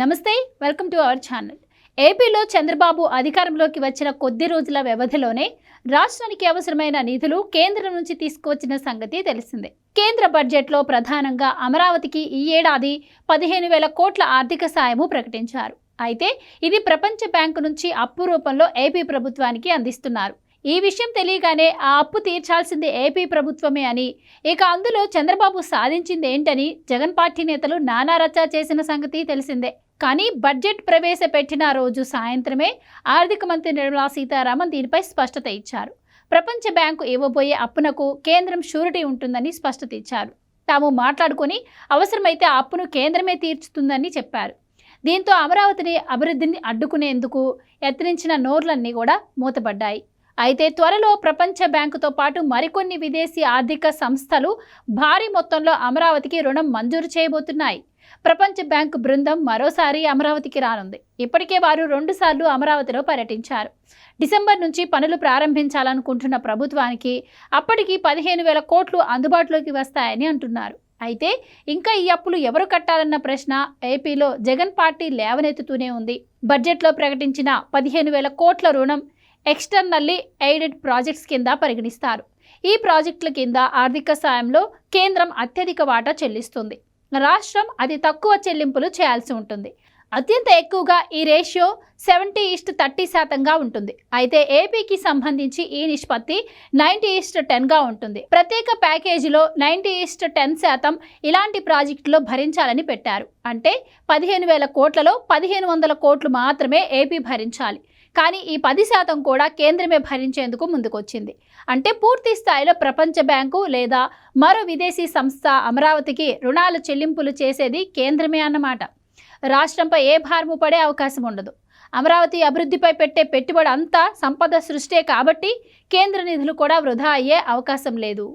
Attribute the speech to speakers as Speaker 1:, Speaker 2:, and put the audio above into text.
Speaker 1: నమస్తే welcome to our channel. ఏపీలో చంద్రబాబు అధికారంలోకి వచ్చిన కొద్ది రోజుల వ్యవధిలోనే రాష్ట్రానికి అవసరమైన నిధులు కేంద్రం నుంచి తీసుకువచ్చిన సంగతి తెలిసిందే. కేంద్ర బడ్జెట్లో ప్రధానంగా అమరావతికి ఈ ఏడాది పదిహేను వేల కోట్ల ఆర్థిక సాయము ప్రకటించారు. అయితే ఇది ప్రపంచ బ్యాంకు నుంచి అప్పు రూపంలో ఏపీ ప్రభుత్వానికి అందిస్తున్నారు. ఈ విషయం తెలియగానే ఆ అప్పు తీర్చాల్సింది ఏపీ ప్రభుత్వమే అని. ఇక అందులో చంద్రబాబు సాధించింది ఏంటని జగన్ పార్టీ నేతలు నానా రచ్చా చేసిన సంగతి తెలిసిందే. కానీ బడ్జెట్ ప్రవేశపెట్టిన రోజు సాయంత్రమే ఆర్థిక మంత్రి నిర్మలా సీతారామన్ దీనిపై స్పష్టత ఇచ్చారు. ప్రపంచ బ్యాంకు ఇవ్వబోయే అప్పునకు కేంద్రం షూరిటీ ఉంటుందని స్పష్టత ఇచ్చారు. తాము మాట్లాడుకొని అవసరమైతే ఆ అప్పును కేంద్రమే తీర్చుతుందని చెప్పారు. దీంతో అమరావతిని అభివృద్ధిని అడ్డుకునేందుకు యత్నించిన నోర్లన్నీ కూడా మూతపడ్డాయి. అయితే త్వరలో ప్రపంచ బ్యాంకుతో పాటు మరికొన్ని విదేశీ ఆర్థిక సంస్థలు భారీ మొత్తంలో అమరావతికి రుణం మంజూరు చేయబోతున్నాయి. ప్రపంచ బ్యాంకు బృందం మరోసారి అమరావతికి రానుంది. ఇప్పటికే వారు రెండుసార్లు అమరావతిలో పర్యటించారు. డిసెంబర్ నుంచి పనులు ప్రారంభించాలనుకుంటున్న ప్రభుత్వానికి అప్పటికి పదిహేను వేల కోట్లు అందుబాటులోకి వస్తాయని అంటున్నారు. అయితే ఇంకా ఈ అప్పులు ఎవరు కట్టాలన్న ప్రశ్న ఏపీలో జగన్ పార్టీ లేవనెత్తుతూనే ఉంది. బడ్జెట్లో ప్రకటించిన పదిహేను వేల కోట్ల రుణం ఎక్స్టర్నల్లీ ఎయిడెడ్ ప్రాజెక్ట్స్ కింద పరిగణిస్తారు. ఈ ప్రాజెక్టుల కింద ఆర్థిక సాయంలో కేంద్రం అత్యధిక వాటా చెల్లిస్తుంది. రాష్ట్రం అతి తక్కువ చెల్లింపులు చేయాల్సి ఉంటుంది. అత్యంత ఎక్కువగా ఈ రేషియో సెవెంటీ ఈస్ట్ థర్టీ శాతంగా ఉంటుంది. అయితే ఏపీకి సంబంధించి ఈ నిష్పత్తి నైంటీ ఈస్ట్ టెన్గా ఉంటుంది. ప్రత్యేక ప్యాకేజీలో నైంటీ ఈస్ట్ టెన్ శాతం ఇలాంటి ప్రాజెక్టులో భరించాలని పెట్టారు. అంటే పదిహేను వేల కోట్లలో పదిహేను వందల కోట్లు మాత్రమే ఏపీ భరించాలి. కానీ ఈ పది శాతం కూడా కేంద్రమే భరించేందుకు ముందుకొచ్చింది. అంటే పూర్తి స్థాయిలో ప్రపంచ బ్యాంకు లేదా మరో విదేశీ సంస్థ అమరావతికి రుణాలు చెల్లింపులు చేసేది కేంద్రమే అన్నమాట. రాష్ట్రంపై ఏ భారము పడే అవకాశం ఉండదు. అమరావతి అభివృద్ధిపై పెట్టే పెట్టుబడి అంతా సంపద సృష్టే కాబట్టి కేంద్ర నిధులు కూడా వృధా అయ్యే అవకాశం లేదు.